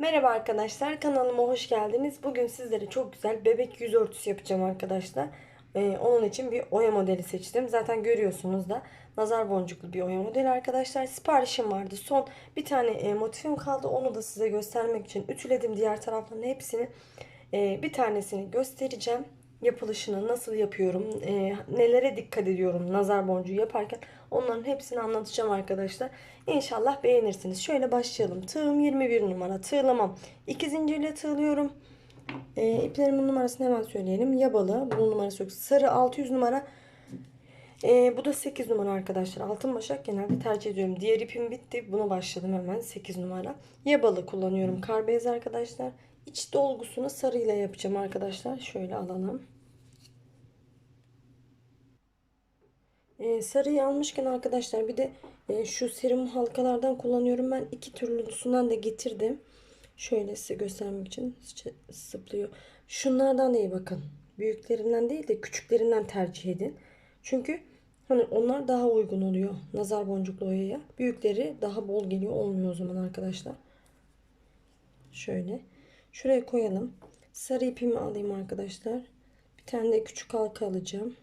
Merhaba arkadaşlar kanalıma hoş geldiniz. Bugün sizlere çok güzel bebek yüz örtüsü yapacağım arkadaşlar. Ee, onun için bir oya modeli seçtim. Zaten görüyorsunuz da nazar boncuklu bir oya modeli arkadaşlar. Siparişim vardı. Son bir tane e, motifim kaldı. Onu da size göstermek için ütüledim diğer tarafların hepsini. Ee, bir tanesini göstereceğim. Yapılışını nasıl yapıyorum, e, nelere dikkat ediyorum nazar boncuğu yaparken onların hepsini anlatacağım arkadaşlar. İnşallah beğenirsiniz. Şöyle başlayalım. Tığım 21 numara. Tığlamam. 2 zincirle tığlıyorum. E, iplerimin numarasını hemen söyleyelim. Yabalı. Bunun numarası yok. Sarı 600 numara. E, bu da 8 numara arkadaşlar. Altın başak genelde tercih ediyorum. Diğer ipim bitti. Buna başladım hemen. 8 numara. Yabalı kullanıyorum. Kar beyaz arkadaşlar. İç dolgusunu sarıyla yapacağım arkadaşlar. Şöyle alalım. Ee, sarıyı almışken arkadaşlar bir de e, şu serum halkalardan kullanıyorum. Ben iki türlüsünden de getirdim. Şöyle size göstermek için sıplıyor. Şunlardan değil bakın. Büyüklerinden değil de küçüklerinden tercih edin. Çünkü hani onlar daha uygun oluyor nazar boncuklu oyaya. Büyükleri daha bol geliyor olmuyor o zaman arkadaşlar. Şöyle. Şuraya koyalım. Sarı ipimi alayım arkadaşlar. Bir tane de küçük halka alacağım.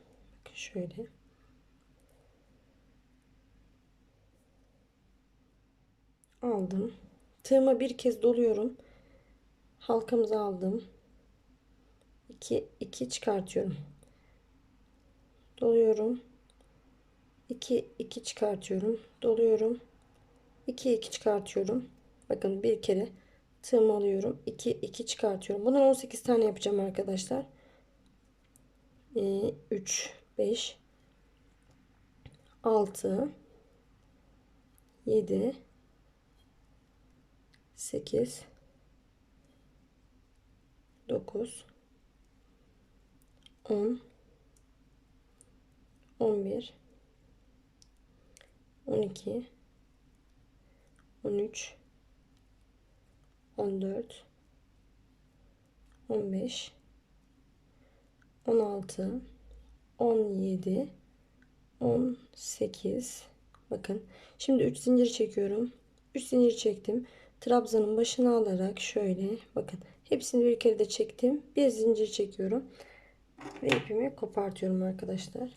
Bakın şöyle. aldım. Tığıma bir kez doluyorum. Halkamızı aldım. 2 2 çıkartıyorum. Doluyorum. 2 2 çıkartıyorum. Doluyorum. 2 2 çıkartıyorum. Bakın bir kere tığımı alıyorum. 2 2 çıkartıyorum. Bundan 18 tane yapacağım arkadaşlar. 3 5 6 7 8 9 10 11 12 13 14 15 16 17 18 bakın şimdi 3 zincir çekiyorum. 3 zincir çektim. Trabzanın başına alarak şöyle bakın hepsini bir kere de çektim. Bir zincir çekiyorum ve ipimi kopartıyorum arkadaşlar.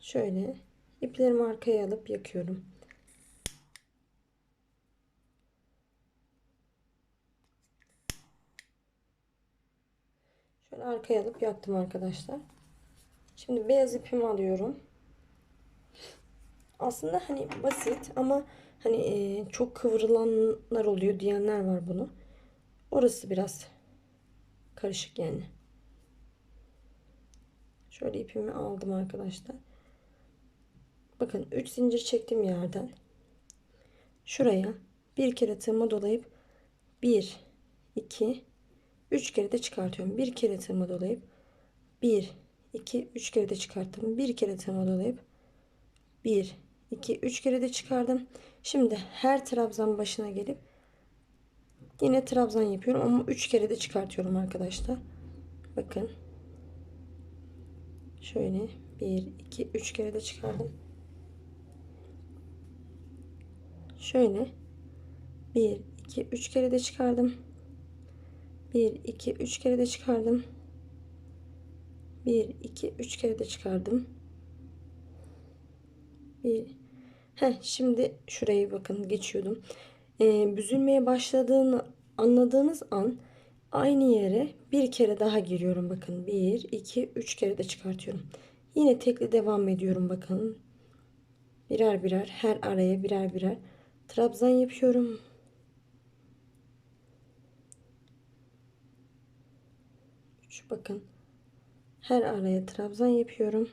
Şöyle iplerimi arkaya alıp yakıyorum şöyle arkaya alıp yaktım arkadaşlar şimdi beyaz ipimi alıyorum aslında hani basit ama Hani e, çok kıvrılanlar oluyor diyenler var bunu. Orası biraz karışık yani. Şöyle ipimi aldım arkadaşlar. Bakın 3 zincir çektim yerden. Şuraya bir kere tığımı dolayıp 1 2 3 kere de çıkartıyorum. Bir kere tığımı dolayıp 1 2 3 kere de çıkarttım. Bir kere tığımı dolayıp 1 2 3 kere de çıkardım. Şimdi her trabzan başına gelip yine trabzan yapıyorum ama 3 kere de çıkartıyorum arkadaşlar. Bakın. Şöyle 1 2 3 kere de çıkardım. Şöyle 1 2 3 kere de çıkardım. 1 2 3 kere de çıkardım. 1 2 3 kere de çıkardım. 1 Heh, şimdi şurayı bakın geçiyordum. Ee, büzülmeye başladığını anladığınız an aynı yere bir kere daha giriyorum. Bakın 1, 2, 3 kere de çıkartıyorum. Yine tekli devam ediyorum bakın. Birer birer her araya birer birer trabzan yapıyorum. Üç bakın. Her araya trabzan yapıyorum.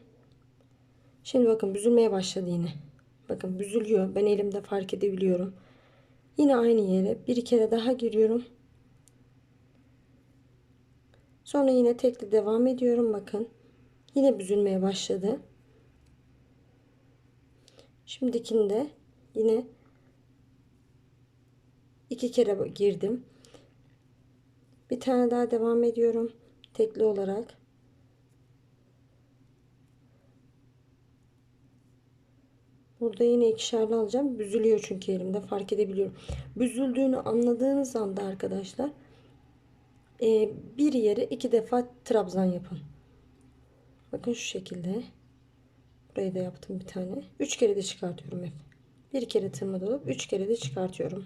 Şimdi bakın büzülmeye başladı yine. Bakın büzülüyor. Ben elimde fark edebiliyorum. Yine aynı yere bir kere daha giriyorum. Sonra yine tekli devam ediyorum. Bakın. Yine büzülmeye başladı. Şimdikinde yine iki kere girdim. Bir tane daha devam ediyorum. Tekli olarak. Burada yine ikişerli alacağım. Büzülüyor çünkü elimde fark edebiliyorum. Büzüldüğünü anladığınız anda arkadaşlar e, bir yere iki defa trabzan yapın. Bakın şu şekilde. Burayı da yaptım bir tane. Üç kere de çıkartıyorum hep. Bir kere tırma dolup üç kere de çıkartıyorum.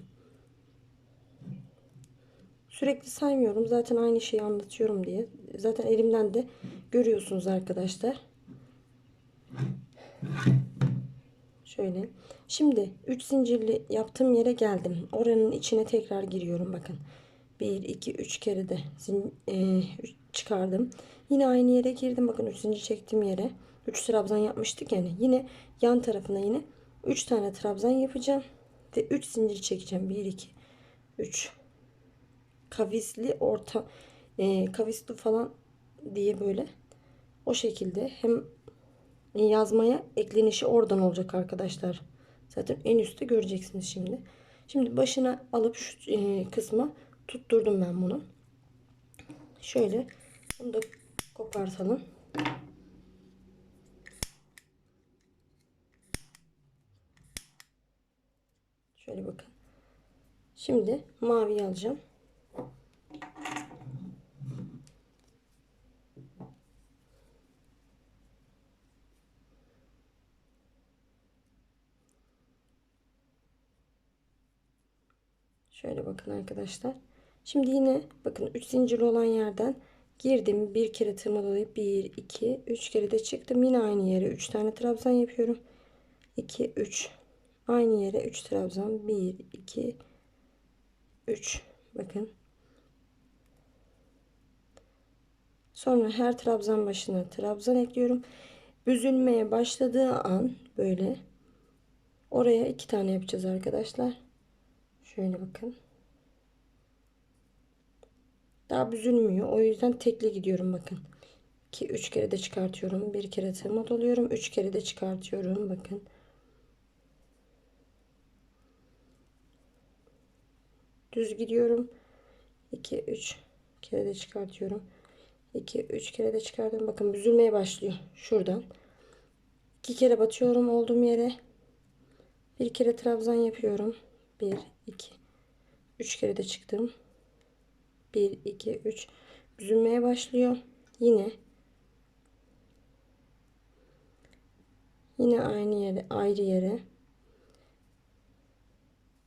Sürekli saymıyorum. Zaten aynı şeyi anlatıyorum diye. Zaten elimden de görüyorsunuz arkadaşlar. Şöyle. Şimdi 3 zincirli yaptığım yere geldim. Oranın içine tekrar giriyorum bakın. 1 2 3 kere de e, çıkardım. Yine aynı yere girdim. Bakın 3 zincir çektiğim yere 3 trabzan yapmıştık yani. Yine yan tarafına yine 3 tane trabzan yapacağım ve 3 zincir çekeceğim. 1 2 3 kavisli orta e, kavisli falan diye böyle o şekilde hem yazmaya eklenişi oradan olacak arkadaşlar. Zaten en üstte göreceksiniz şimdi. Şimdi başına alıp şu e, kısma tutturdum ben bunu. Şöyle bunu da kopartalım. Şöyle bakın. Şimdi mavi alacağım. Şöyle bakın arkadaşlar. Şimdi yine bakın 3 zincirli olan yerden girdim. Bir kere tırmalayıp 1 2 3 kere de çıktım. Yine aynı yere 3 tane trabzan yapıyorum. 2 3 aynı yere 3 trabzan 1 2 3 bakın. Sonra her trabzan başına trabzan ekliyorum. Büzülmeye başladığı an böyle oraya iki tane yapacağız arkadaşlar. Şöyle bakın. Daha büzülmüyor. O yüzden tekli gidiyorum bakın. 2 3 kere de çıkartıyorum. Bir kere tırma doluyorum. 3 kere de çıkartıyorum. Bakın. Düz gidiyorum. 2 3 kere de çıkartıyorum. 2 3 kere de çıkardım. Bakın büzülmeye başlıyor şuradan. 2 kere batıyorum olduğum yere. Bir kere trabzan yapıyorum. 1 2 3 kere de çıktım. 1 2 3 büzülmeye başlıyor. Yine yine aynı yere ayrı yere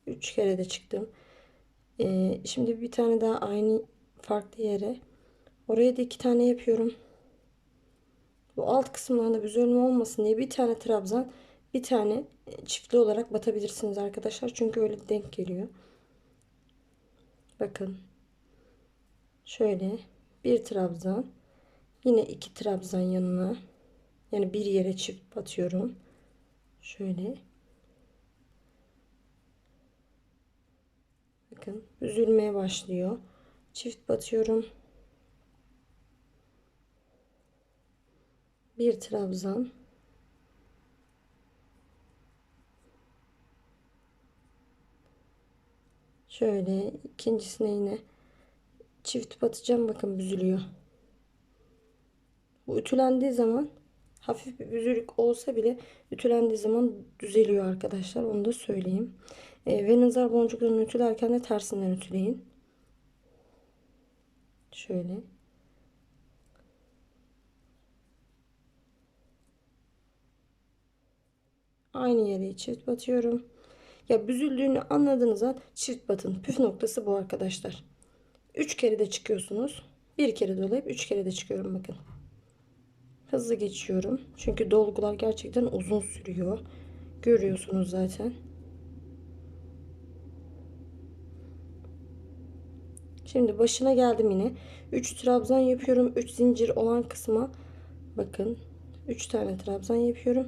3 kere de çıktım. Ee, şimdi bir tane daha aynı farklı yere oraya da iki tane yapıyorum. Bu alt kısımlarında büzülme olmasın diye bir tane trabzan bir tane çiftli olarak batabilirsiniz arkadaşlar. Çünkü öyle denk geliyor. Bakın. Şöyle bir trabzan. Yine iki trabzan yanına. Yani bir yere çift batıyorum. Şöyle. Bakın üzülmeye başlıyor. Çift batıyorum. Bir trabzan. Şöyle ikincisine yine çift batacağım. Bakın büzülüyor. Bu ütülendiği zaman hafif bir büzülük olsa bile ütülendiği zaman düzeliyor arkadaşlar. Onu da söyleyeyim. E, ve nazar boncuklarını ütülerken de tersinden ütüleyin. Şöyle. Aynı yere çift batıyorum. Ya büzüldüğünü anladığınız an çift batın. Püf noktası bu arkadaşlar. 3 kere de çıkıyorsunuz. Bir kere dolayıp 3 kere de çıkıyorum bakın. Hızlı geçiyorum. Çünkü dolgular gerçekten uzun sürüyor. Görüyorsunuz zaten. Şimdi başına geldim yine. 3 trabzan yapıyorum. 3 zincir olan kısma bakın. 3 tane trabzan yapıyorum.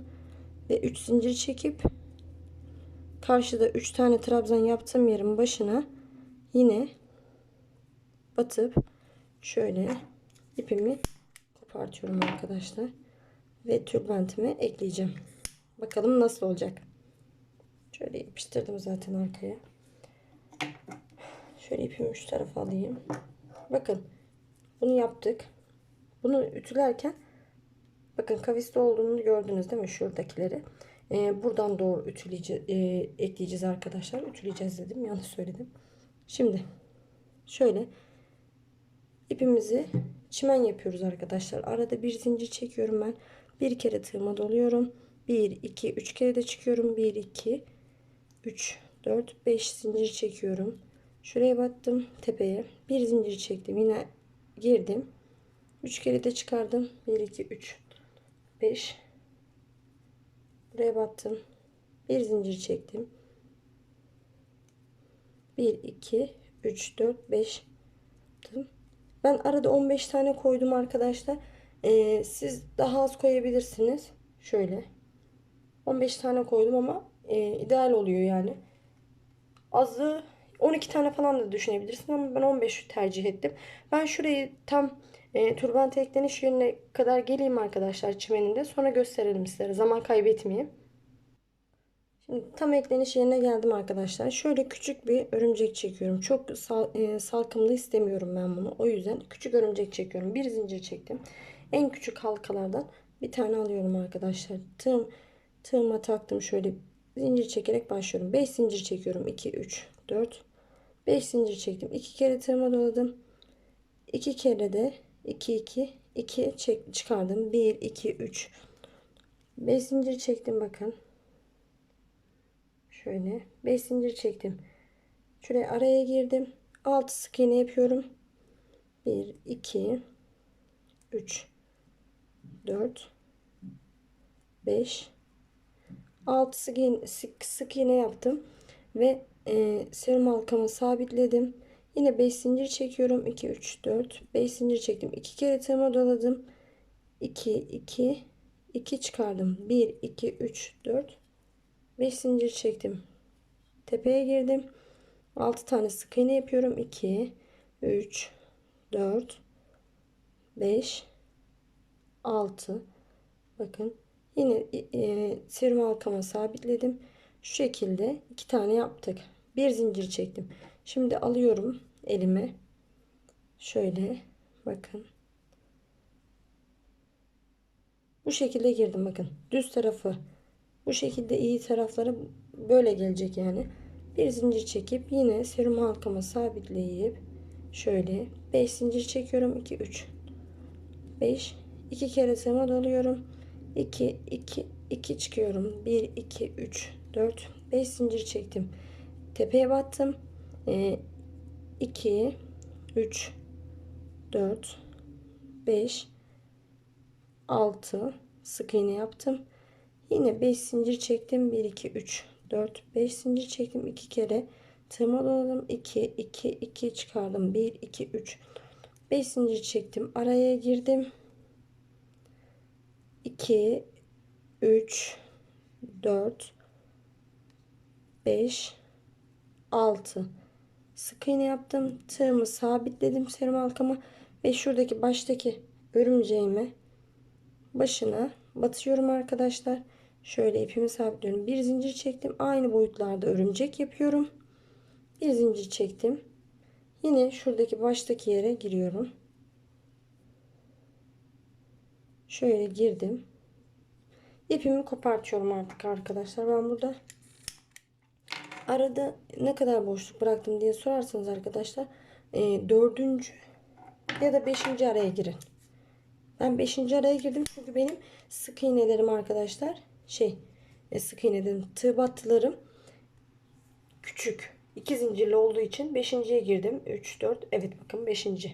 Ve 3 zincir çekip karşıda 3 tane trabzan yaptığım yerin başına yine batıp şöyle ipimi kopartıyorum arkadaşlar. Ve tülbentimi ekleyeceğim. Bakalım nasıl olacak. Şöyle yapıştırdım zaten arkaya. Şöyle ipimi şu tarafa alayım. Bakın bunu yaptık. Bunu ütülerken bakın kavisli olduğunu gördünüz değil mi şuradakileri. E, buradan doğru ütüleyeceğiz, e, ekleyeceğiz arkadaşlar. Ütüleyeceğiz dedim. Yanlış söyledim. Şimdi şöyle ipimizi çimen yapıyoruz arkadaşlar. Arada bir zincir çekiyorum ben. Bir kere tığıma doluyorum. 1, 2, 3 kere de çıkıyorum. 1, 2, 3, 4, 5 zincir çekiyorum. Şuraya battım tepeye. Bir zincir çektim. Yine girdim. 3 kere de çıkardım. 1, 2, 3, 5. Buraya battım. Bir zincir çektim. 1, 2, 3, 4, 5. Ben arada 15 tane koydum arkadaşlar. Ee, siz daha az koyabilirsiniz. Şöyle. 15 tane koydum ama e, ideal oluyor yani. Azı 12 tane falan da düşünebilirsin ama ben 15 tercih ettim. Ben şurayı tam e, turbant ekleniş yönüne kadar geleyim arkadaşlar çimeninde. Sonra gösterelim sizlere. Zaman kaybetmeyeyim. Şimdi tam ekleniş yerine geldim arkadaşlar. Şöyle küçük bir örümcek çekiyorum. Çok sal, e, salkımlı istemiyorum ben bunu. O yüzden küçük örümcek çekiyorum. Bir zincir çektim. En küçük halkalardan bir tane alıyorum arkadaşlar. Tığım, tığıma taktım şöyle zincir çekerek başlıyorum. 5 zincir çekiyorum. 2, 3, 4. 5 zincir çektim. 2 kere tığıma doladım. 2 kere de 2, 2, 2 çek, çıkardım. 1, 2, 3. 5 zincir çektim bakın. Şöyle 5 zincir çektim. Şuraya araya girdim. 6 sık iğne yapıyorum. 1 2 3 4 5 6 sık iğne, sık, sık iğne yaptım ve e, serum halkamı sabitledim. Yine 5 zincir çekiyorum. 2 3 4 5 zincir çektim. 2 kere tığıma doladım. 2 2 2 çıkardım. 1 2 3 4 5 zincir çektim. Tepeye girdim. 6 tane sık iğne yapıyorum. 2 3 4 5 6 bakın yine e, serum halkama sabitledim. Şu şekilde iki tane yaptık. Bir zincir çektim. Şimdi alıyorum elime. Şöyle bakın. Bu şekilde girdim bakın. Düz tarafı bu şekilde iyi tarafları böyle gelecek yani. Bir zincir çekip yine serum halkama sabitleyip şöyle 5 zincir çekiyorum. 2 3 5 2 kere sema doluyorum. 2 2 2 çıkıyorum. 1 2 3 4 5 zincir çektim. Tepeye battım. 2 3 4 5 6 sık iğne yaptım. Yine 5 zincir çektim. 1 2 3 4 5 zincir çektim. 2 kere tığıma doladım. 2 2 2 çıkardım. 1 2 3 5 zincir çektim. Araya girdim. 2 3 4 5 6 sık iğne yaptım. Tığımı sabitledim serum halkamı ve şuradaki baştaki örümceğimi başına batıyorum arkadaşlar. Şöyle ipimi sabitliyorum. Bir zincir çektim. Aynı boyutlarda örümcek yapıyorum. Bir zincir çektim. Yine şuradaki baştaki yere giriyorum. Şöyle girdim. İpimi kopartıyorum artık arkadaşlar. Ben burada arada ne kadar boşluk bıraktım diye sorarsanız arkadaşlar e, dördüncü ya da beşinci araya girin. Ben beşinci araya girdim çünkü benim sık iğnelerim arkadaşlar şey e, sık iğne dedim tığ battılarım küçük. iki zincirli olduğu için beşinciye girdim. 3 4 evet bakın beşinci.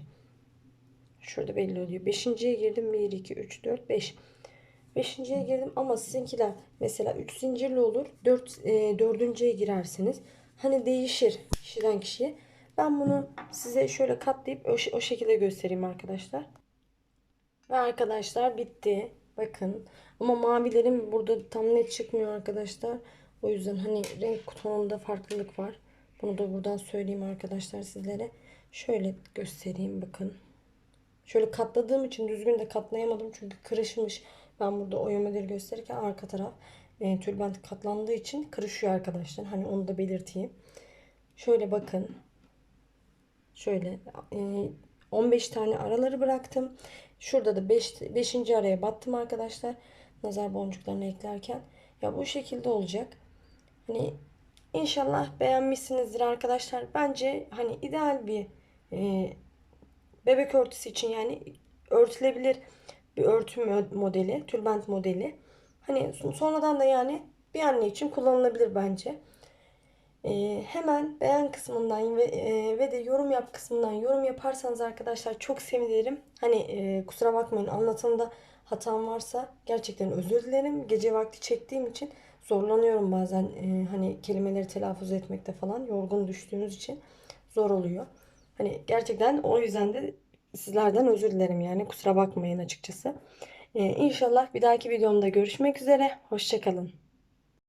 Şurada belli oluyor. Beşinciye girdim. 1 2 3 4 5. Beşinciye girdim ama sizinkiler mesela 3 zincirli olur. 4 e, dördüncüye girersiniz. Hani değişir kişiden kişiye. Ben bunu size şöyle katlayıp o, o şekilde göstereyim arkadaşlar. Ve arkadaşlar bitti. Bakın. Ama mavilerim burada tam net çıkmıyor arkadaşlar. O yüzden hani renk tonunda farklılık var. Bunu da buradan söyleyeyim arkadaşlar sizlere. Şöyle göstereyim bakın. Şöyle katladığım için düzgün de katlayamadım. Çünkü kırışmış. Ben burada oya modeli gösterirken arka taraf e, tülbent katlandığı için kırışıyor arkadaşlar. Hani onu da belirteyim. Şöyle bakın. Şöyle e, 15 tane araları bıraktım. Şurada da 5. Beş, 5. araya battım arkadaşlar. Nazar boncuklarını eklerken. Ya bu şekilde olacak. Hani inşallah beğenmişsinizdir arkadaşlar. Bence hani ideal bir e, bebek örtüsü için yani örtülebilir bir örtü mo- modeli, tülbent modeli. Hani sonradan da yani bir anne için kullanılabilir bence. Ee, hemen beğen kısmından ve, e, ve de yorum yap kısmından yorum yaparsanız arkadaşlar çok sevinirim. Hani e, kusura bakmayın anlatımda hatam varsa gerçekten özür dilerim. Gece vakti çektiğim için zorlanıyorum bazen e, hani kelimeleri telaffuz etmekte falan yorgun düştüğümüz için zor oluyor. Hani gerçekten o yüzden de sizlerden özür dilerim yani kusura bakmayın açıkçası. Ee, inşallah bir dahaki videomda görüşmek üzere. Hoşçakalın.